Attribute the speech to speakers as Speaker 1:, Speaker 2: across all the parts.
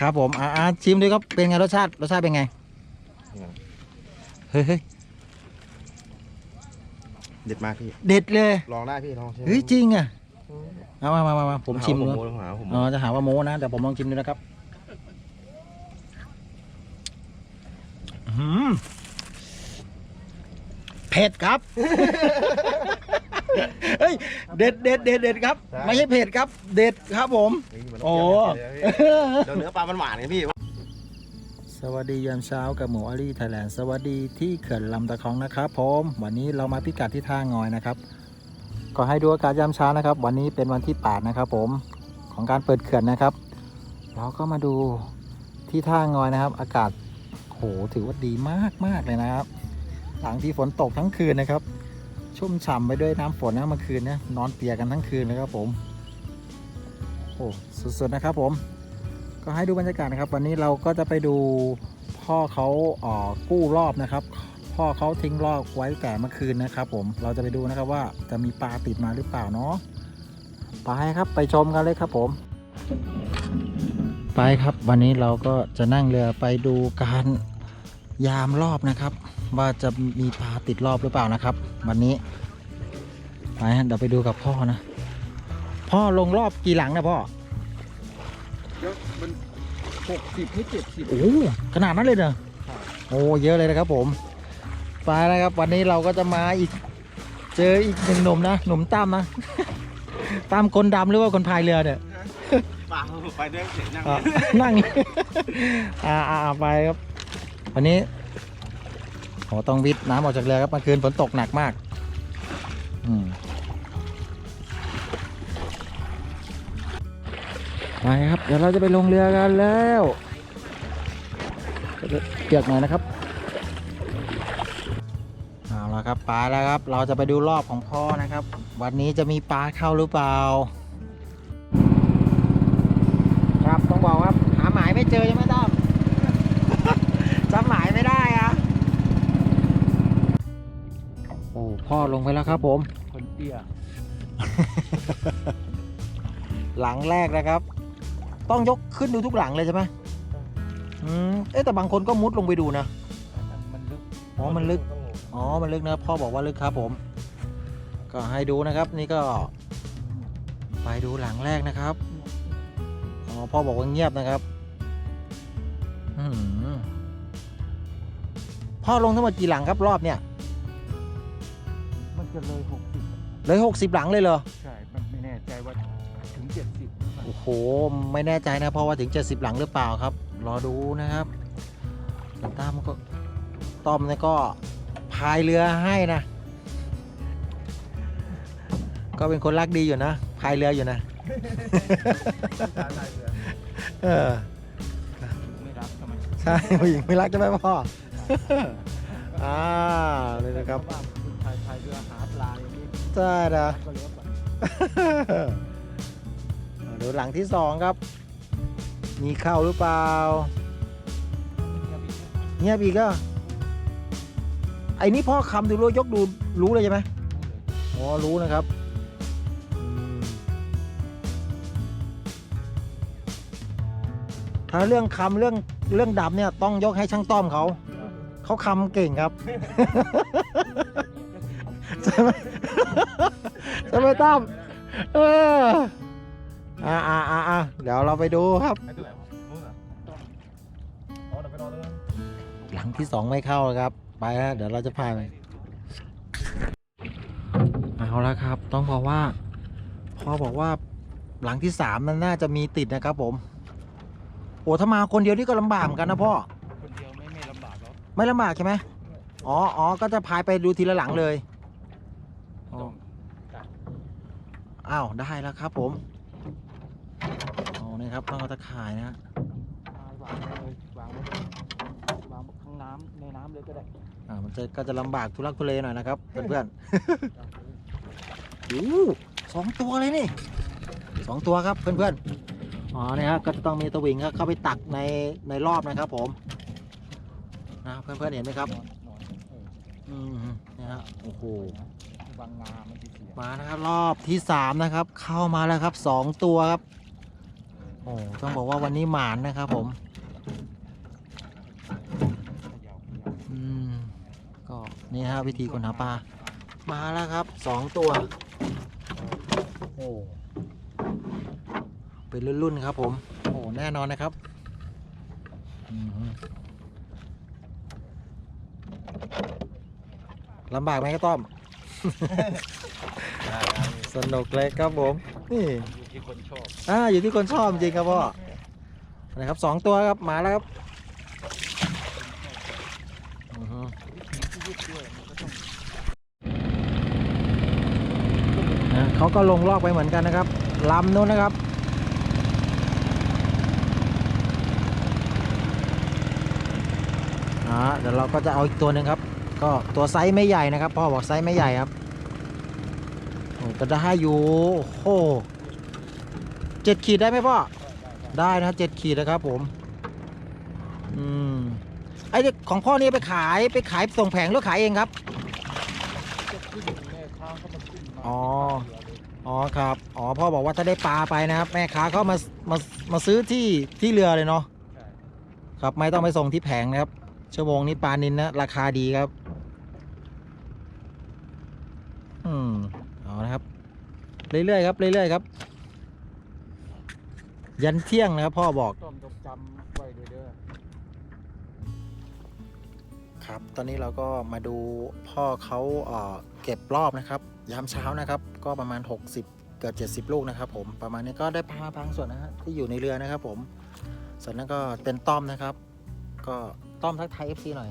Speaker 1: ครับผมอ่าอ่าชิมดูครับเป็นไงรสชาติรสชาติเป็นไงเฮ้ยเฮ้ย
Speaker 2: เด็ดมากพี่
Speaker 1: เด็ดเลย
Speaker 2: ลองได้พี่ลองชิม
Speaker 1: เฮ้ยจริงอะเอามามามามาผมชิม
Speaker 2: หา
Speaker 1: ดู
Speaker 2: ว่าผมโม้หาว่าผม
Speaker 1: อ๋
Speaker 2: โม้
Speaker 1: อจะหาว่าโม้นะแต่ผมลองชิมดูนะครับอื้อหือเผ็ดครับ เฮ้ยเด็ดเด็ดเด็ดเด็ดครับ ไม่ใช่เผ็ดครับ เด็ดครับผม
Speaker 2: เฮ้ยมัน
Speaker 1: โอ้
Speaker 2: เดี๋ยวเนื้อปลามันหวานไงพี่
Speaker 1: สวัสดียามเช้ากับหมูอารีไทยแลนด์สวัสดีที่เขื่อนลำตะคองนะครับผมวันนี้เรามาพิกัดที่ท่างอยนะครับก็ให้ดูอากาศยามเช้านะครับ วันนี้เป็นวันที่ 8 นะครับ ผมของการเปิดเขื่อนนะครับ เราก็มาดูที่ท่างอยนะครับ อากาศโหถือว่าดีมากมากๆเลยนะครับ หลังที่ฝนตกทั้งคืนนะครับ ชุ่มฉ่ำไปด้วยน้ำฝนนะเมื่อคืนเนี่ยนอนเปียกกันทั้งคืนเลยครับผมโอ้สุดๆนะครับผม ก็ให้ดูบรรยากาศนะครับ วันนี้เราก็จะไปดูพ่อเขาเอ่อกู้รอบนะครับ พ่อเขาทิ้งรอบไว้แต่เมื่อคืนนะครับ ผมเราจะไปดูนะครับว่าจะมีปลาติดมาหรือเปล่าเนาะไปครับไปชมกันเลยครับผม ไปครับวันนี้เราก็จะนั่งเรือไปดูการยามรอบนะครับ ว่าจะมีปลาติดรอบหรือเปล่านะครับ วันนี้ไปฮะเดี๋ยวไปดูกับพ่อนะ พ่อลงรอบกี่หลังนะพ่อ
Speaker 3: มันหกสิบให้เจ็ดสิบ
Speaker 1: โอ้ขนาดนั้นเลยเนอะโอ้เยอะเลยนะครับผมไปแล้วครับ วันนี้เราก็จะมาอีก เจออีกหนึ่งหนุ่มนะหนุ่มตั้มนะตั้มคนดำหรือว่าคนพายเรือเนี่ย
Speaker 2: ปลาไปด้วยเสียงนั่ง
Speaker 1: อะนั่งอ่าอ่าไปครับ วันนี้ โหต้องวิทย์น้ำออกจากเรือครับเมื่อคืนฝนตกหนักมาก อืมไปครับ เดี๋ยวเราจะไปลงเรือกันแล้วเปียกหน่อยนะครับเอาละครับปลาแล้วครับ เราจะไปดูรอบของพ่อนะครับ วันนี้จะมีปลาเข้าหรือเปล่า ครับต้องบอกว่าหาหมายไม่เจอใช่ไหมตั้มจ พ่อลงไปแล้วครับผม
Speaker 3: คนเตี้ย
Speaker 1: หลังแรกนะครับ ต้องยกขึ้นดูทุกหลังเลยใช่ไหมอืมเอ๊ะแต่บางคนก็มุดลงไปดูนะ
Speaker 3: มันลึก
Speaker 1: อ๋อ มันลึก อ๋อ มันลึกนะ พ่อบอกว่าลึกครับผม ก็ให้ดูนะครับ นี่ก็ ไปดูหลังแรกนะครับ อ๋อ พ่อบอกว่าเงียบนะครับอืมพ่อลงทั้งหมดกี่หลังครับรอบเนี่ย
Speaker 3: มัน จะเลยหกสิบ
Speaker 1: เลยหกสิบหลังเลยเหรอ
Speaker 3: ใช่ มันไม่แน่ใจว่าถึงเจ็ดสิบ
Speaker 1: โอ้โห ไม่แน่ใจนะเพราะว่าถึง 70 หลังหรือเปล่าครับ รอดูนะครับแต่ต้อมก็ต้อมเนี่ยก็พายเรือให้นะ ก็เป็นคนรักดีอยู่นะพายเรืออยู่นะ
Speaker 3: ตาลายเรือ
Speaker 1: เออ
Speaker 3: ไม่รับทำไม
Speaker 1: ใช่ผู้หญิงไม่รักใช่ไหมพ่อ อ่าเลยนะครับ
Speaker 3: ว่า อย่างนี้
Speaker 1: ใช่นะดูหลังที่สองครับ มีเข้าหรือเปล่า
Speaker 3: เงียบอีกนะ
Speaker 1: เงียบอีกก็ไอ้นี่พ่อคำดูรู้ยกดูรู้เลยใช่ไหมอ๋อรู้นะครับถ้าเรื่องคำเรื่องเรื่องดำเนี่ยต้องยกให้ช่างต้อมเขา เขาคำเก่งครับ ใช่ไหมใช่ไหมตั้มเอออ่าอ่าอ่าอ่าเดี๋ยวเราไปดูครับ
Speaker 2: ไอ้ตัวไหนวะนู่นเหรออ๋อเดี๋ยวไปรอเลย
Speaker 1: หลังที่สองไม่เข้าแล้วครับ ไปแล้วเดี๋ยวเราจะพาไปเอาแล้วครับ ต้องบอกว่าพ่อบอกว่าหลังที่สามมันน่าจะมีติดนะครับผม โอ้ถ้ามาคนเดียวนี่ก็ลำบากเหมือนกันนะพ่อ
Speaker 3: คนเดียวไม่ไม่ลำบากหรอก
Speaker 1: ไม่ลำบากใช่ไหมอ๋ออ๋อก็จะพายไปดูทีละหลังเลย อ๋อ
Speaker 3: ต้อง
Speaker 1: อ้าว ได้แล้วครับผมอ๋อนี่ครับต้องเอาตะข่ายนะฮะ
Speaker 3: วางเลยวางไว้วางข้างน้ำในน้ำเลยก็ได้
Speaker 1: อ่ามันจะก็จะลำบากทุลักทุเลหน่อยนะครับเพื่อนๆ โอ้สองตัวเลยนี่สองตัวครับเพื่อนๆ อ๋อเนี่ยครับก็จะต้องมีตะวิงครับเข้าไปตักในในรอบนะครับผมนะเพื่อนๆเห็นไหมครับ
Speaker 3: นอนนอนเออ
Speaker 1: อืมนี่ฮะโอ้โห
Speaker 3: วางงามันจะเสีย
Speaker 1: มานะครับรอบที่สามนะครับ เข้ามาแล้วครับสองตัวครับ โอ้ต้องบอกว่าวันนี้หมานนะครับผมอืมก็นี่ฮะวิธีคนหาปลามาแล้วครับสองตัว โอ้เป็นรุ่นๆครับผม โอ้แน่นอนนะครับลำบากไหมก็ต้อม สนุกเลยครับผม นี่
Speaker 3: อยู่ที่คนชอบ
Speaker 1: อ่าอยู่ที่คนชอบจริงครับพ่อนะครับสองตัวครับมาแล้วครับอือฮึ
Speaker 3: วิถีชีวิตด้วยมันก็ต้อง
Speaker 1: นะเขาก็ลงลอกไปเหมือนกันนะครับลำนู้นนะครับอ่าเดี๋ยวเราก็จะเอาอีกตัวหนึ่งครับ ก็ตัวไซส์ไม่ใหญ่นะครับพ่อบอกไซส์ไม่ใหญ่ครับโอ้ก็ได้อยู่โอ้โหเจ็ดขีดได้ไหมพ่อ ได้นะเจ็ดขีดนะครับผม อืมไอ้ของพ่อนี่ไปขายไปขายส่งแผงหรือขายเองครับอ๋อ อ๋อครับ อ๋อพ่อบอกว่าถ้าได้ปลาไปนะครับแม่ค้าเขามามามาซื้อที่ที่เรือเลยเนาะครับไม่ต้องไปส่งที่แผงนะครับชั่วโมงนี้ปลานินนะราคาดีครับ อืมเอานะครับ เรื่อยๆครับ เรื่อยๆครับ ยันเที่ยงนะครับ พ่อบอก
Speaker 3: ต้องต้องจำไว้ด้วยเด้อ
Speaker 1: ครับ ตอนนี้เราก็มาดูพ่อเขาเอ่อเก็บรอบนะครับ ยามเช้านะครับ ก็ประมาณ 60 เกิด70 ลูกนะครับผม ประมาณนี้ก็ได้ปลาบางส่วนนะฮะที่อยู่ในเรือนะครับผม ส่วนนั้นก็เป็นต้อมนะครับ ก็ต้อมทักไทาย FC หน่อย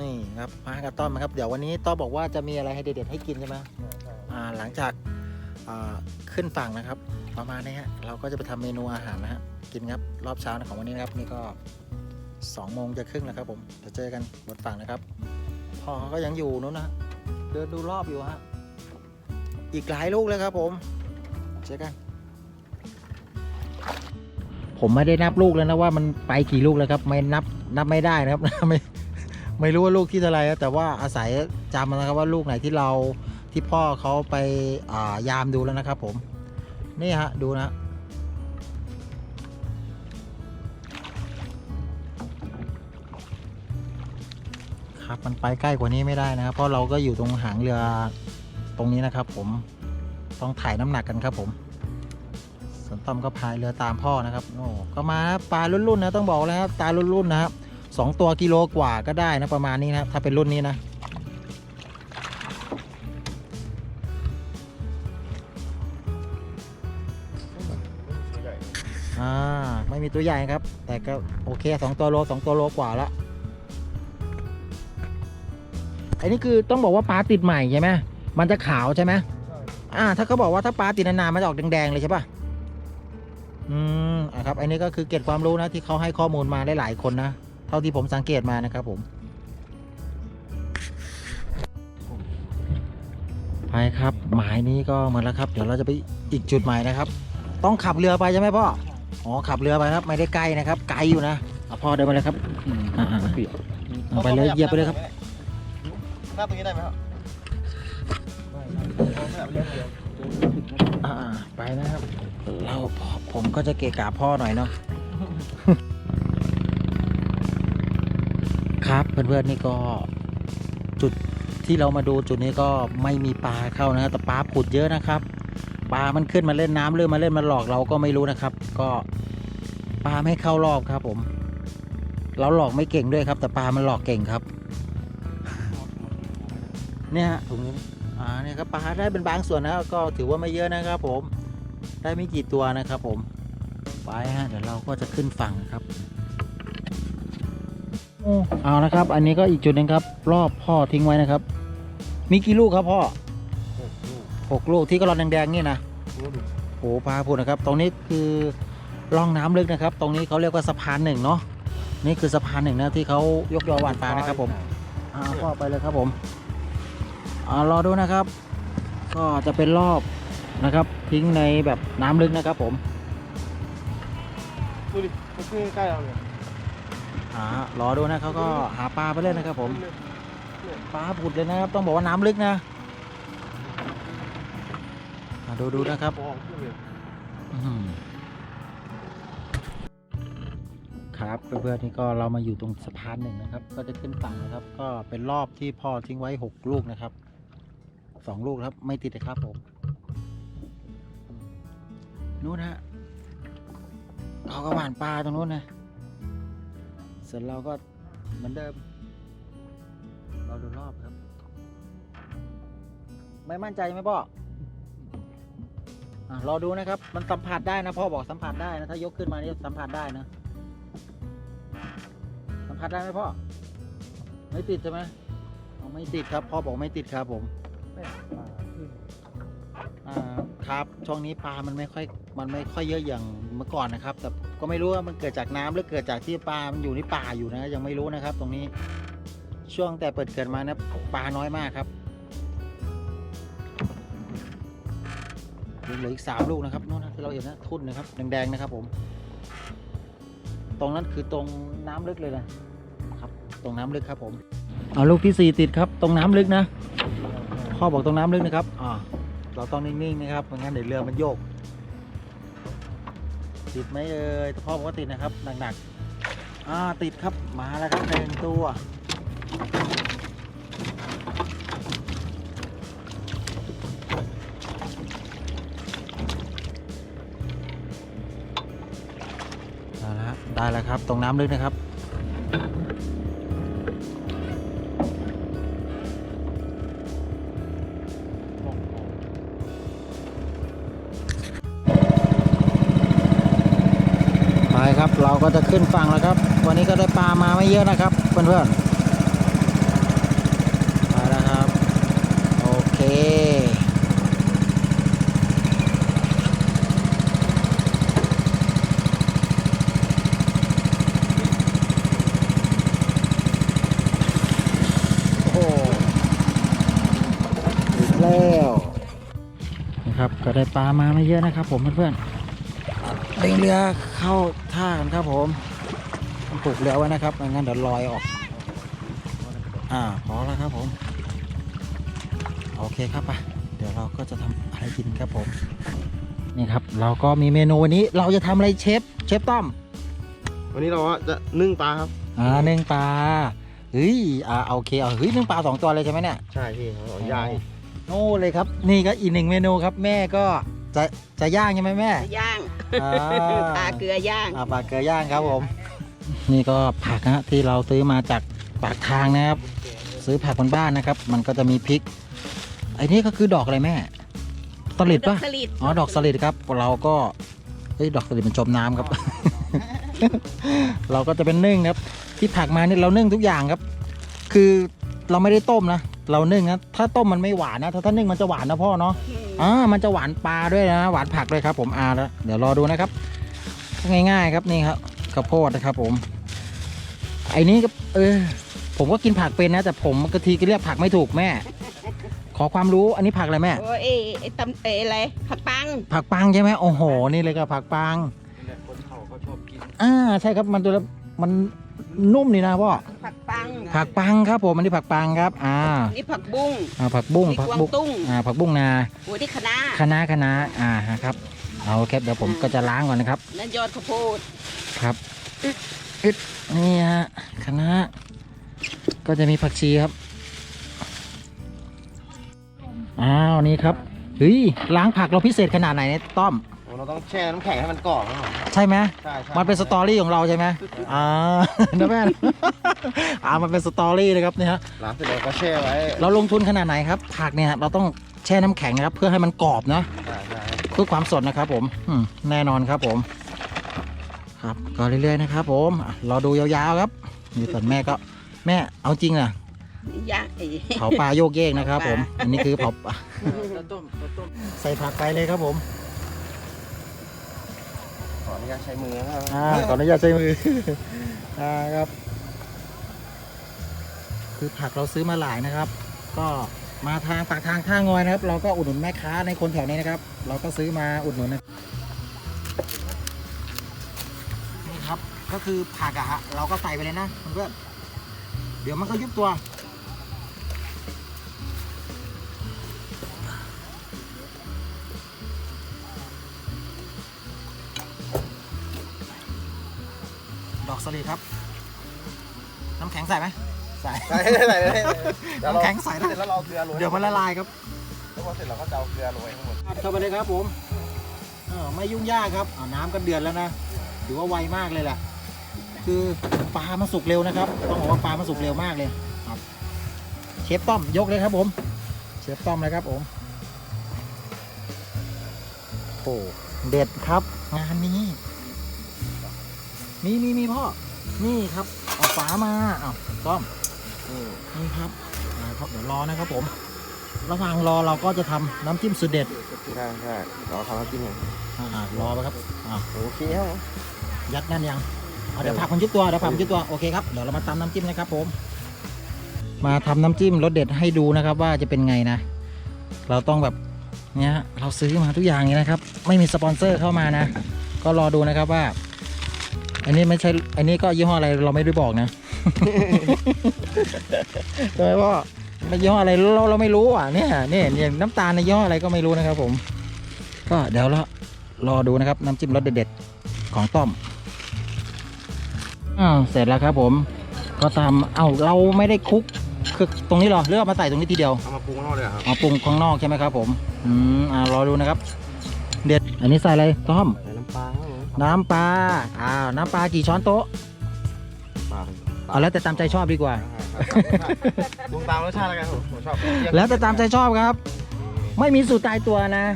Speaker 1: นี่ครับมากับต้อมนะครับ เดี๋ยววันนี้ต้อมบอกว่าจะมีอะไรให้เด็ดๆให้กินใช่ไหมอ่าหลังจากอ่าขึ้นฝั่งนะครับ ประมาณนี้ฮะเราก็จะไปทำเมนูอาหารนะฮะกินครับรอบเช้าของวันนี้นะครับ นี่ก็2โมงจะครึ่งแล้วครับผมจะเจอกันบนฝั่งนะครับพ่อเขาก็ยังอยู่นู้นนะเดินดูรอบอยู่ฮะอีกหลายลูกเลยครับ ผมเจอกันผมไม่ได้นับลูกแล้วนะว่ามันไปกี่ลูกแล้วครับ ไม่นับนับไม่ได้นะครับไม่ ไม่รู้ว่าลูกที่เท่าไรนะแต่ว่าอาศัยจำนะครับว่าลูกไหนที่เราที่พ่อเขาไปายามดูแล้วนะครับ ผม นี่ฮะดูนะครับมันไปใกล้กว่านี้ไม่ได้นะครับ เพราะเราก็อยู่ตรงหางเรือตรงนี้นะครับ ผมต้องถ่ายน้ำหนักกันครับผมส่วนต้อมก็พายเรือตามพ่อนะครับโอ้ก็มาปลารุ่นๆนะต้องบอกเลยครับตารุ่นๆนะครับ สองตัวกิโลกว่าก็ได้นะประมาณนี้นะครับถ้าเป็นรุ่นนี้นะ
Speaker 2: ตัวใหญ่
Speaker 1: อ่า ไม่มีตัวใหญ่ครับ แต่ก็โอเคสองตัวโลสองตัวโลกว่าละอันนี้คือต้องบอกว่าปลาติดใหม่ใช่ไหมมันจะขาวใช่ไหม
Speaker 3: ใช่
Speaker 1: อ่า ถ้าเขาบอกว่าถ้าปลาติดนานๆมันจะออกแดงๆเลยใช่ปะอืมอะครับ อันนี้ก็คือเก็บความรู้นะที่เขาให้ข้อมูลมาได้หลายคนนะ เท่าที่ผมสังเกตมานะครับผมไปครับ หมายนี้ก็หมาแล้วครับ เดี๋ยวเราจะไปอีกจุดใหม่นะครับ ต้องขับเรือไปใช่ไหมพ่ออ๋อขับเรือไปครับ ไม่ได้ไกลนะครับ ไกลอยู่นะเอาพ่อเดินมาเลยครับอ่าๆ
Speaker 3: เปียก
Speaker 1: เอาไปเลยเหยียบไปเลยครับ
Speaker 2: หน้าตรงนี้ได้ไหมครับ
Speaker 1: อ่าๆไปนะครับ เราผมก็จะเกะกะพ่อหน่อยเนาะ ครับเพื่อนๆนี่ก็จุดที่เรามาดูจุดนี้ก็ไม่มีปลาเข้านะแต่ปลาผุดเยอะนะครับปลามันขึ้นมาเล่นน้ำหรือมาเล่นมาหลอกเราก็ไม่รู้นะครับ ก็ปลาไม่เข้ารอบครับ ผม เราหลอกไม่เก่งด้วยครับ แต่ปลามันหลอกเก่งครับ เนี่ยฮะถุงนี้อ่าเนี่ยครับปลาได้เป็นบางส่วนนะก็ถือว่าไม่เยอะนะครับ ผม ได้ไม่กี่ตัวนะครับ ผมไปฮะเดี๋ยวเราก็จะขึ้นฝั่งครับ เอานะครับ อันนี้ก็อีกจุดหนึ่งครับ รอบพ่อทิ้งไว้นะครับ มีกี่ลูกครับพ่อ
Speaker 3: หกลูก
Speaker 1: หกลูกที่กระรอนแดงๆนี่นะ
Speaker 3: รู้
Speaker 1: โอ้พาพูดนะครับ ตรงนี้คือร่องน้ำลึกนะครับ ตรงนี้เขาเรียกว่าสะพานหนึ่งเนาะนี่คือสะพานหนึ่งนะที่เขายกยอหวานปลานะครับ ผมอ่าพ่อไปเลยครับผมอ่ารอดูนะครับ ก็จะเป็นรอบนะครับ ทิ้งในแบบน้ำลึกนะครับ ผม
Speaker 3: ดูดิมันขึ้นใกล้เราเลย
Speaker 1: อ่ารอดูนะเขาก็หาปลาไปเรื่อยนะครับผมปลาผุดเลยนะครับ ต้องบอกว่าน้ำลึกนะอ่าดูดูนะครับครับเพื่อนๆนี่ก็เรามาอยู่ตรงสะพานหนึ่งนะครับ ก็จะขึ้นฝั่งนะครับ ก็เป็นรอบที่พ่อทิ้งไว้หกลูกนะครับสองลูกครับไม่ติดนะครับผมนู่นฮะเขาก็หวานปลาตรงนู้นนะ สร็จเราก็เหมือนเดิม เราดูรอบครับ ไม่มั่นใจไหมพ่ออะรอดูนะครับ มันสัมผัสได้นะพ่อบอกสัมผัสได้นะ ถ้ายกขึ้นมานี่สัมผัสได้นะ สัมผัสได้ไหมพ่อ ไม่ติดใช่ไหมเอาไม่ติดครับ พ่อบอกไม่ติดครับผม
Speaker 3: แม่ปลาขึ้น
Speaker 1: อ่าครับ ช่วงนี้ปลา มันไม่ค่อย มันไม่ค่อยเยอะอย่างเมื่อก่อนนะครับ แต่ ก็ไม่รู้ว่ามันเกิดจากน้ำหรือเกิดจากที่ปลา มันอยู่ในป่าอยู่นะ ยังไม่รู้นะครับ ตรงนี้ช่วงแต่เปิดเกิดมานะปลาน้อยมากครับเหลืออีกสามลูกนะครับนู่นนะที่เราเห็นนะทุ่นนะครับแดงๆนะครับ ผม ตรงนั้นคือตรงน้ำลึกเลยนะครับ ตรงน้ำลึกครับ ผมเอาลูกที่สี่ติดครับ ตรงน้ำลึกนะพ่อบอกตรงน้ำลึกนะครับอ่าเราต้องนิ่งๆนะครับไม่งั้นเดี๋ยวเรือมันโยก ติดไหมเอ่ยพ่อบอกว่าติดนะครับหนักๆอ่าติดครับมาแล้วครับหนึ่งตัวได้แล้วฮะได้แล้วครับตรงน้ำลึกนะครับ ขึ้นฝั่งแล้วครับ วันนี้ก็ได้ปลามาไม่เยอะนะครับ เพื่อนๆไปแล้วครับ โอเค โอ้โหอีกแล้วนะครับ ก็ได้ปลามาไม่เยอะนะครับผมเพื่อนๆ เร่งเรือเข้าท่ากันครับผมต้องผูกเรือไว้นะครับไม่งั้นเดี๋ยวลอยออก อ่าพอแล้วครับผม โอเคครับไปเดี๋ยวเราก็จะทำอะไรกินครับผม นี่ครับ เราก็มีเมนูวันนี้เราจะทำอะไรเชฟเชฟต้อม
Speaker 2: วันนี้เราจะนึ่งปลาครับ
Speaker 1: อ่านึ่งปลาเฮ้ยอ่าโอเคเอาเฮ้ยนึ่งปลาสองตัวเลยใช่ไหมเนี่ย
Speaker 2: ใช่พี่เขาย่างอีก
Speaker 1: โอ้เลยครับ นี่ก็อีกหนึ่งเมนูครับแม่ก็ จะจะย่างใช่ไหมแม่
Speaker 4: ย่าง
Speaker 1: อ่า
Speaker 4: ปลาเกลือย่าง
Speaker 1: อ่าปลาเกลือย่างครับผม นี่ก็ผักนะที่เราซื้อมาจากปากทางนะครับ ซื้อผักบนบ้านนะครับ มันก็จะมีพริกไอ้นี่ก็คือดอกอะไรแม่สลิด
Speaker 4: ดอ
Speaker 1: ปะ
Speaker 4: กสลิด
Speaker 1: อ๋อดอกสลิดครับ เราก็เอ้ยดอกสลิดมันจมน้ำครับ เราก็จะเป็นนึ่งนะครับ ที่ผักมานี่เรานึ่งทุกอย่างครับ คือเราไม่ได้ต้มนะ เรานึ่งนะถ้าต้มมันไม่หวานนะถ้าถ้านึ่งมันจะหวานนะพ่อเนาะอ่ามันจะหวานปลาด้วยนะ หวานผักด้วยครับผมอ่าแล้วเดี๋ยวรอดูนะครับ ง่ายๆครับนี่ครับข้าวโพดนะครับผม ไอ้นี้ก็เออ ผมก็กินผักเป็นนะ แต่ผมกะทีก็เรียกผักไม่ถูกแม่ ขอความรู้อันนี้ผักอะไรแม่
Speaker 4: โอ้ยเอ้ไอ้ตำเอ้อะไรผักปัง
Speaker 1: ผักปังใช่ไหมโอ้โห นี่เลยครับผักปัง
Speaker 2: นี่แหละคนเขาเขาชอบกิน
Speaker 1: อ่าใช่ครับมันตัวละมัน นุ่มนี่นะพ่อ
Speaker 4: ผักปัง
Speaker 1: ผักปังครับผมอันนี้ผักปังครับอ่า
Speaker 4: นี่ผักบุ้ง
Speaker 1: อ่าผักบุ้ง
Speaker 4: นี่
Speaker 1: ผัก
Speaker 4: กวาง
Speaker 1: บุ้ง
Speaker 4: ตุ้ง
Speaker 1: อ่าผักบุ้งนา
Speaker 4: หัวที่คะน้า
Speaker 1: คะน้าคะน้าอ่าครับเอาครับเดี๋ยวผมก็จะล้างก่อนนะครับ
Speaker 4: นั่นยอดข้าวโพด
Speaker 1: ครับอึดอึดนี่ฮะคณะก็จะมีผักชีครับอ้าวนี่ครับเฮ้ยล้างผักเราพิเศษขนาดไหนเนี่ยต้อม
Speaker 2: โอ้ เราต้องแช่น้ำแข็งให้มันกรอบครับผม
Speaker 1: ใช่ไหม
Speaker 2: ใช่ใช่
Speaker 1: มันเป็นสตอรี่ของเราใช่ไหมอ่านะแม่อ่ามันเป็นสตอรี่นะครับเนี่ยฮะ
Speaker 2: ล้างเสร็จแล้วก็แช่ไว้
Speaker 1: เราลงทุนขนาดไหนครับผักเนี่ยเราต้องแช่น้ำแข็งนะครับ เพื่อให้มันกรอบนะ
Speaker 2: ใช่ใช่
Speaker 1: เพื่อความสดนะครับผมอืมแน่นอนครับผม ครับก็เรื่อยๆนะครับผมอะรอดูยาวๆครับนี่ส่วนแม่ก็แม่เอาจริงอะ
Speaker 4: ย่างไอ้
Speaker 1: เผาปลาโยกเยกนะครับผม อันนี้คือเผาปลา
Speaker 3: ต้มต้ม
Speaker 1: ใส่ผักไปเลยครับผม
Speaker 2: ขออ นุญาตใช้มือนะครับ
Speaker 1: อ่าขออนุญาตใช้มือ อ่าครับ คือผักเราซื้อมาหลายนะครับ ก็มาทางปากทางท่างอยนะครับ เราก็อุดหนุนแม่ค้าในคนแถวนี้นะครับ เราก็ซื้อมาอุดหนุนนะนี่ครับ ก็คือผักอะฮะเราก็ใส่ไปเลยนะเพื่อนเดี๋ยวมันก็ยุบตัว สลีครับ น้ำแข็งใส่ไหมใส่
Speaker 2: ใส่ใส่เลยเดี๋ยวเรา
Speaker 1: น้ำแข็งใส่นะ
Speaker 2: เสร็จแล้วเราเอาเกลือโรย
Speaker 1: เดี๋ยวมันละลายครับ
Speaker 2: แล้วพอเสร็จเราก็จะเอาเกลือโรยทั้งหมด
Speaker 1: อัดเข้าไปเลยครับผมเออไม่ยุ่งยากครับอ่าน้ำก็เดือดแล้วนะถือว่าไวมากเลยแหละคือปลามันสุกเร็วนะครับ ต้องบอกว่าปลามันสุกเร็วมากเลยครับ เชฟต้อมยกเลยครับผม เชฟต้อมเลยครับผมโอ้เด็ดครับ งานนี้ มีมีมีพ่อ นี่ครับเอาฝามาเอาต้อมนี่ครับอ่าครับเดี๋ยวรอนะครับผม ระหว่างรอเราก็จะทำน้ำจิ้มสุดเด็ด
Speaker 2: ใช่ใช่เราทำน้ำจิ้มไง
Speaker 1: อ่ารอไปครับอ่า
Speaker 2: โอเคครับผม
Speaker 1: ยัดแน่นยังเอาเดี๋ยวผักมันยุบตัวเดี๋ยวผักมันยุบตัวโอเคครับเดี๋ยวเรามาตำน้ำจิ้มนะครับผม มาทำน้ำจิ้มรสเด็ดให้ดูนะครับ ว่าจะเป็นไงนะ เราต้องแบบเนี้ยเราซื้อมาทุกอย่างเลยนะครับ ไม่มีสปอนเซอร์เข้ามานะ ก็รอดูนะครับว่า อันนี้ไม่ใช่ อันนี้ก็ยี่ห้ออะไรเราไม่ได้บอกนะใช่ไหมพ่อไม่ยี่ห้ออะไรเราเราไม่รู้อะเนี่ยเนี่ยอย่างน้ำตาลในยี่ห้ออะไรก็ไม่รู้นะครับ ผม ก็เดี๋ยวเรารอดูนะครับ น้ำจิ้มรสเด็ดๆของต้อมอ่าเสร็จแล้วครับ ผม ก็ทำเอ้าเราไม่ได้คลุกคือตรงนี้เหรอเลือกมาใส่ตรงนี้ทีเดียว
Speaker 2: เอามาปรุงข้างนอกเลยเหรอครับ
Speaker 1: เอาปรุงข้างนอกใช่ไหมครับ ผม อืมอ่ารอดูนะครับ เด็ดอันนี้ใส่อะไรต้อม
Speaker 2: ใส่น้ำปลาครับผม
Speaker 1: น้ำปลาอ้าวน้ำปลากี่ช้อนโต๊ะ
Speaker 2: ปลา
Speaker 1: เอาแล้วแต่ตามใจชอบดีกว่า
Speaker 2: ปรุงตามรสชาติแล้วกันผมผมชอบ
Speaker 1: แล้วแต่ตามใจชอบครับ ไม่มีสูตรตายตัวนะ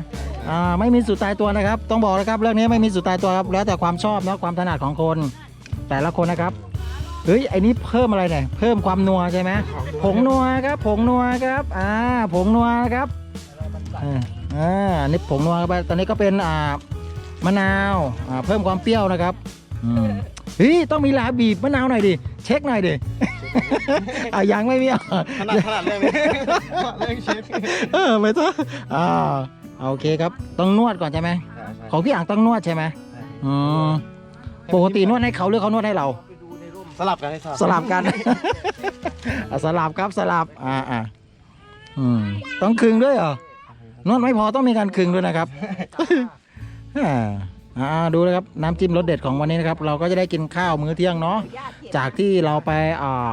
Speaker 1: อ่าไม่มีสูตรตายตัวนะครับ ต้องบอกนะครับเรื่องนี้ไม่มีสูตรตายตัวครับ แล้วแต่ความชอบเนาะความถนัดของคน แต่ละคนนะครับเฮ้ยไอ้นี้เพิ่มอะไรเนี่ยเพิ่มความนัวใช่ไหมผงนัวครับผงนัวครับอ่าผงนัวครับเอออ่าอันนี่ผงนัวครับตอนนี้ก็เป็นอ่า มะนาวอ่าเพิ่มความเปรี้ยวนะครับอืมเฮ้ยต้องมีลาบีบมะนาวหน่อยดิเช็คหน่อยดิ อ่ายังไม่มีอะ
Speaker 2: ขนาดขนาดเรื่องนี้เรื่องเชฟ
Speaker 1: เออไม่ต้องอ่าโอเคครับต้องนวดก่อนใช่ไหมของพี่อ่างต้องนวดใช่ไหมอืมปกตินวดให้เขาหรือเขานวดให้เรา
Speaker 2: สลับกันให้
Speaker 1: สลับกัน อะสลับครับสลับอ่าอ่าอืมต้องคึงด้วยเหรอนวดไม่พอต้องมีการคึงด้วยนะครับ อ่าอ่าดูนะครับน้ำจิ้มรสเด็ดของวันนี้นะครับ เราก็จะได้กินข้าวมื้อเที่ยงเนาะจากที่เราไปอ่า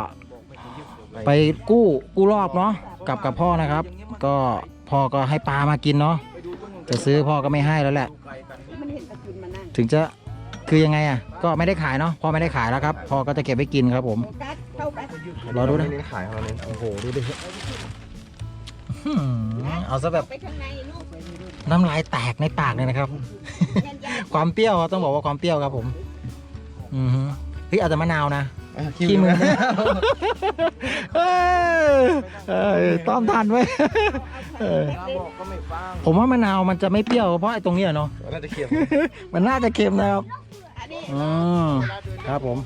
Speaker 1: ไปกู้กู้รอบเนาะกับกับพ่อนะครับ ก็พ่อก็ให้ปลามากินเนาะจะซื้อพ่อก็ไม่ให้แล้วแหละ
Speaker 4: มันเห็นตะกุนมานั่ง
Speaker 1: ถึงจะคือยังไงอะก็ไม่ได้ขายเนาะพ่อไม่ได้ขายแล้วครับพ่อก็จะเก็บไว้กินครับผม
Speaker 4: กัดเข้าไป
Speaker 1: รอดูนะ
Speaker 2: เน้นขายของเราเน้น
Speaker 1: โอ้โหดูดิหืมเอาซะแบบ
Speaker 4: ไปข้างในลูก
Speaker 1: น้ำลายแตกในปากเลยนะครับ
Speaker 4: ยันยา
Speaker 1: ความเปรี้ยวอะต้องบอกว่าความเปรี้ยวครับผม อือฮึเฮ้ยเอาแต่มะนาวนะขี้
Speaker 2: ขี้
Speaker 1: มื
Speaker 2: มื
Speaker 1: อ
Speaker 2: อ
Speaker 1: เอ้ยเอ้ยต้อมทันไว้ยเออ
Speaker 3: บอกก็ไม่ฟัง
Speaker 1: ผมว่ามะนาวมันจะไม่เปรี้ยวเพราะไอ้ตรงเนี้ยเนาะ
Speaker 2: น่าจะเค็ม
Speaker 1: มันน่าจะเค็มนะครับ
Speaker 4: อันนี้
Speaker 1: อืมครับผม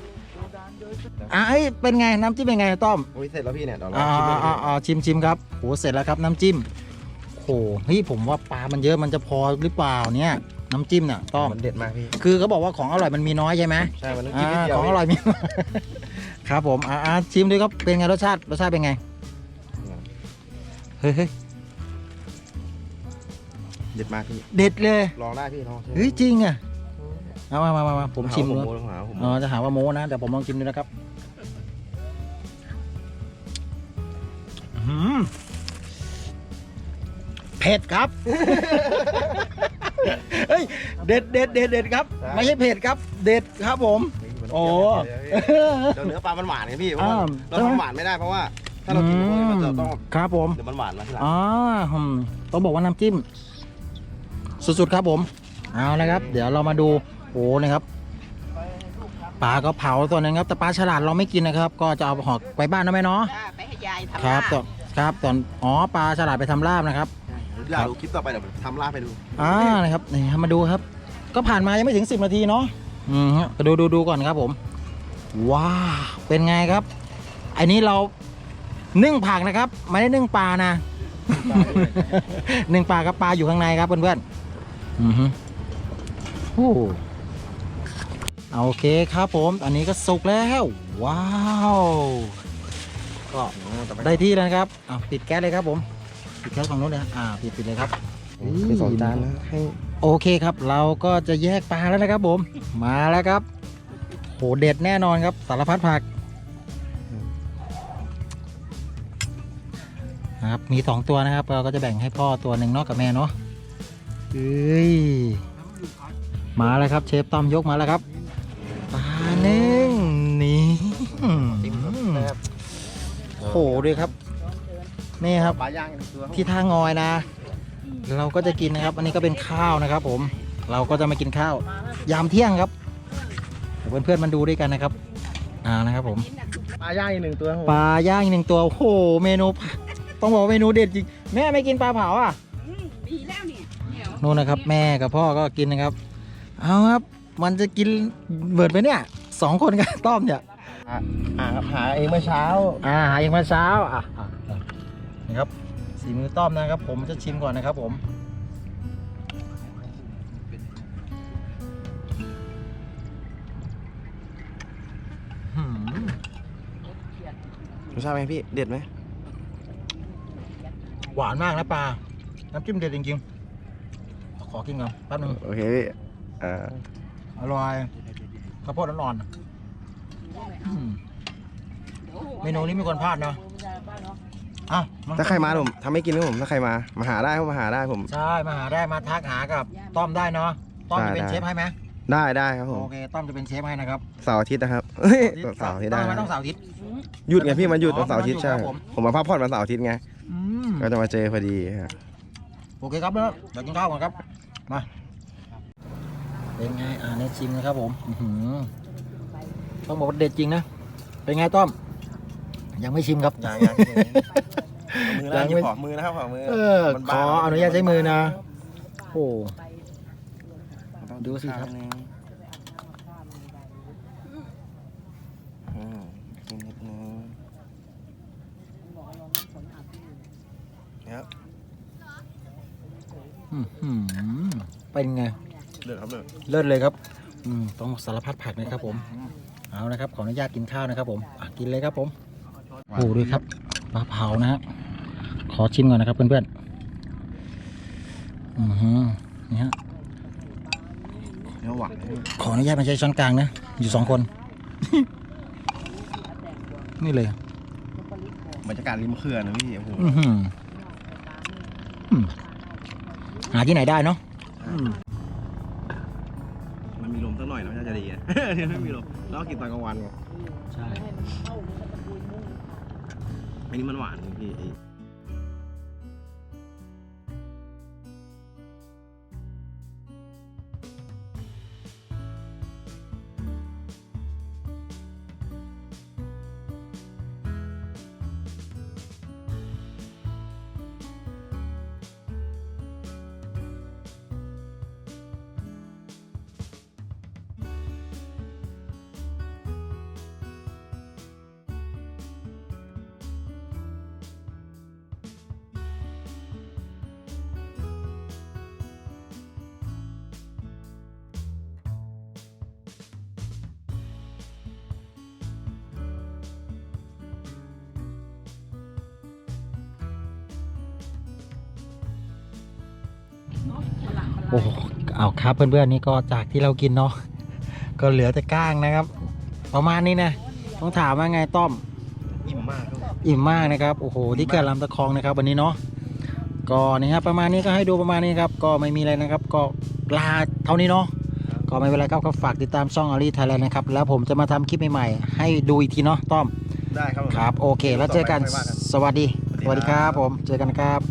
Speaker 1: อะเอ้ยเป็นไงน้ำจิ้มเป็นไงต้อม
Speaker 2: โอ้ยเสร็จแล้วพี่เนี่ยเดี๋ยวเรา
Speaker 1: อ่า
Speaker 2: ชิม
Speaker 1: อ่า
Speaker 2: ดู
Speaker 1: อ่าอ่าชิมชิมครับโหเสร็จแล้วครับน้ำจิ้ม โหเฮ้ยผมว่าปลามันเยอะมันจะพอหรือเปล่าเนี่ยน้ำจิ้มน่ะต้อม
Speaker 2: มันเด็ดมากพี่
Speaker 1: คือเขาบอกว่าของอร่อยมันมีน้อยใช่ไหม
Speaker 2: ใช่มันต้อง
Speaker 1: อ่า
Speaker 2: กินนิดเดียว
Speaker 1: ของอร่อยมี ครับผมอ่าอ่าชิมดูครับเป็นไงรสชาติรสชาติเป็นไงเฮ้ยเฮ้ย
Speaker 2: เด็ดมากพี่
Speaker 1: เด็ดเลย
Speaker 2: ลองได้พี่ลอง
Speaker 1: เฮ้ยจริงอะเอามามามามาผมชิม
Speaker 2: ดู
Speaker 1: ดู
Speaker 2: ผมหาผม
Speaker 1: อ๋อจะหาว่าโม้นะแต่ผมลองชิมดูนะครับอื้อหือ เผ็ดครับ เฮ้ย เด็ดเด็ดเด็ดเด็ดครับ ไม่ใช่เผ็ดครับ เด็ดครับผม โอ้
Speaker 2: เดี๋ยวเนื้อปลามันหวานไงพี่เพราะว่า
Speaker 1: อ้าว
Speaker 2: เราทำหวานไม่ได้เพราะว่าถ้าเรากินพวกนี้มันจะต้อง
Speaker 1: ครับผม
Speaker 2: เดี๋ยวมันหวานมาทีหลัง
Speaker 1: อ๋ออืมต้องบอกว่าน้ำจิ้ม สุดๆครับผม เอาละครับ เดี๋ยวเรามาดูโอ้นะครับปลาก็เผาตัวหนึงครับ แต่ปลาฉลาดเราไม่กินนะครับ ก็จะเอาหอกไปบ้านนะแม่เนาะ
Speaker 4: จ้าไปให้ยายทำ
Speaker 1: ครับต
Speaker 4: ลา
Speaker 1: อนครับตอนอ๋อปลาฉลาดไปทำลาบนะครับ
Speaker 2: อยากดูคลิปต่อไปเดี๋ยวผมทำลาบไปดู
Speaker 1: อ่านะครับนี่มาดูครับ ก็ผ่านมายังไม่ถึง 10 นาทีเนาะอืมฮะดูดูดูก่อนครับผม ว้าวเป็นไงครับ อันนี้เรานึ่งผักนะครับ ไม่ได้นึ่งปลานะ นึ่งปลากับปลาอยู่ข้างในครับเพื่อนๆอือฮึโอ้โอเคครับผม อันนี้ก็สุกแล้ว ว้าว ก็ได้ที่แล้วนะครับอะปิดแก๊สเลยครับผม ปิดแก๊สของนู้นเลยอ่าปิดปิดเลยครับ
Speaker 2: เป็นสองจานนะให้
Speaker 1: โอเคครับ เราก็จะแยกปลาแล้วนะครับผม มาแล้วครับโหหเด็ดแน่นอนครับ สารพัดผักนะครับมีสองตัวนะครับ เราก็จะแบ่งให้พ่อตัวหนึ่งเนาะกับแม่เนาะเอ้ยมาแล้วครับ เชฟต้อมยกมาแล้วครับปลาหนึ่งนี่โอ้โหด้วยครับ นี่ครับ
Speaker 2: ปลาย่างอีกตัว
Speaker 1: ที่ท่างอยนะ เราก็จะกินนะครับ อันนี้ก็เป็นข้าวนะครับ ผม เราก็จะมากินข้าว ยามเที่ยงครับเดี๋ยวเพื่อนๆมันดูด้วยกันนะครับ อ่านะครับ ผม
Speaker 2: ปลาย่างอีกหนึ่งตัวครับผม
Speaker 1: ปลาย่างอีกหนึ่งตัวโอ้โหเมนู ต้องบอกว่าเมนูเด็ดจริงแม่ไม่กินปลาเผาอะ
Speaker 4: อืมดีแล้วเนี่ยเหนียว
Speaker 1: นู่นนะครับ แม่กับพ่อก็กินนะครับ เอาครับ มันจะกินเบิดไปเนี่ยสองคนกันต้อมเนี่ย
Speaker 2: อ่าครับหาเองเมื่อเช้า
Speaker 1: อ่าหาเองมาเช้าอะ อะอะนี่ครับสีมือต้อมนะครับ ผมจะชิมก่อนนะครับผมหืม
Speaker 2: รสชาติเป็นไงพี่เด็ดไหม
Speaker 1: หวานมากนะปลา น้ำจิ้มเด็ดจริงๆ ขอกินก่อนแป๊บนึง
Speaker 2: โอเคพี่อ่า
Speaker 1: อร่อยข้าวโพดอ่อนๆอืมเมนูนี้ไม่ควรพลาดเนาะ อะม
Speaker 2: ถ้าใครมาผมทำให้กินครับผมถ้าใครมามาหาได้ครับมาหาได้ผม
Speaker 1: ใช่มาหาได้มาทักหากับต้อมได้เนาะต้อมจะเป็น
Speaker 2: ได้
Speaker 1: เชฟให้ไหม
Speaker 2: ได้ได้ครับผม
Speaker 1: โอเคต้อมจะเป็นเชฟให้นะครับ
Speaker 2: เสาร์อาทิตย์นะครับเฮ้ยเสาร์อาทิตย์ได้
Speaker 1: ต้อม
Speaker 2: นะ
Speaker 1: ต้องเสาร์อาทิตย์
Speaker 2: หยุดไงพี่มันหยุดวันเสาร์อาทิตย์
Speaker 1: อ๋อ
Speaker 2: ใช่
Speaker 1: มันหยุดครับผม
Speaker 2: ผมมาพักผ่อนวันเสาร์อาทิตย์ไง
Speaker 1: อืม
Speaker 2: ก็จะมาเจอพอดีฮะ
Speaker 1: โอเคครับเนาะเดี๋ยวกินข้าวก่อนครับมาเป็นไงอ่าเนี่ยชิมนะครับผมอื้อหือต้องบอกว่าเด็ดจริงนะเป็นไงต้อม ยังไม่ชิมครับ
Speaker 2: ยังยังมือนะ
Speaker 1: ยังไม่
Speaker 2: ขอมือนะครับขอมือ
Speaker 1: เออ
Speaker 2: มัน
Speaker 1: ข
Speaker 2: บ้า
Speaker 1: ออนุญาตใช้มือนะ โอ้
Speaker 2: ต้อง
Speaker 1: ดูสิครับ
Speaker 2: ข้าวนิดนึงอืมกินนิดนึงครับ
Speaker 1: อื้อหือเป็นไง
Speaker 2: เดือดครับเดือด
Speaker 1: เลิศเลยครับ อืมต้องสารพัดผักนะครับผม เอานะครับ ขออนุญาตกินข้าวนะครับผมอะกินเลยครับผม โอ้ด้วยครับปลาเผานะฮะขอชิมก่อนนะครับเพื่อนๆอือหือนี่ฮะ
Speaker 2: เนื้อหวาน
Speaker 1: ขออนุญาตมาใช้ช้อนกลางนะ อยู่สองคน นี่เลย
Speaker 2: บรรยากาศริมเขื่อนนะพี่โอ้โห
Speaker 1: อือหืออืมหาที่ไหนได้เนาะอืม
Speaker 2: มันมีลมสักหน่อยนะน่าจะดีนะไม่มีลมแล้วก็กินตอนกลางวันไง
Speaker 1: ใช่
Speaker 2: อันนี้มันหวานพี่
Speaker 1: โอ้โหเอาครับเพื่อนๆนี่ก็จากที่เรากินเนาะก็เหลือแต่ก้างนะครับ ประมาณนี้นะต้องถามว่าไงต้อม
Speaker 2: อิ่มมากครับ
Speaker 1: อิ่มมากนะครับโอ้โหที่เกิดลำตะคองนะครับ วันนี้เนาะก็นี่ครับประมาณนี้ก็ให้ดูประมาณนี้ครับ ก็ไม่มีอะไรนะครับ ก็ลาเท่านี้เนาะก็ไม่เป็นไรครับก็ฝากติดตามช่องอารีไทยแลนด์นะครับ แล้วผมจะมาทำคลิปใหม่ๆให้ดูอีกทีเนาะต้อม
Speaker 2: ได้ครับผม
Speaker 1: ครับ โอเค แล้วเจอกัน
Speaker 2: ต่อไปค่อยว่ากัน
Speaker 1: สวัสดี
Speaker 2: ส
Speaker 1: ส
Speaker 2: วั
Speaker 1: วั
Speaker 2: ส
Speaker 1: ส
Speaker 2: ดี
Speaker 1: ดี
Speaker 2: ค
Speaker 1: ค
Speaker 2: รั
Speaker 1: รับบผมเจอกันครับ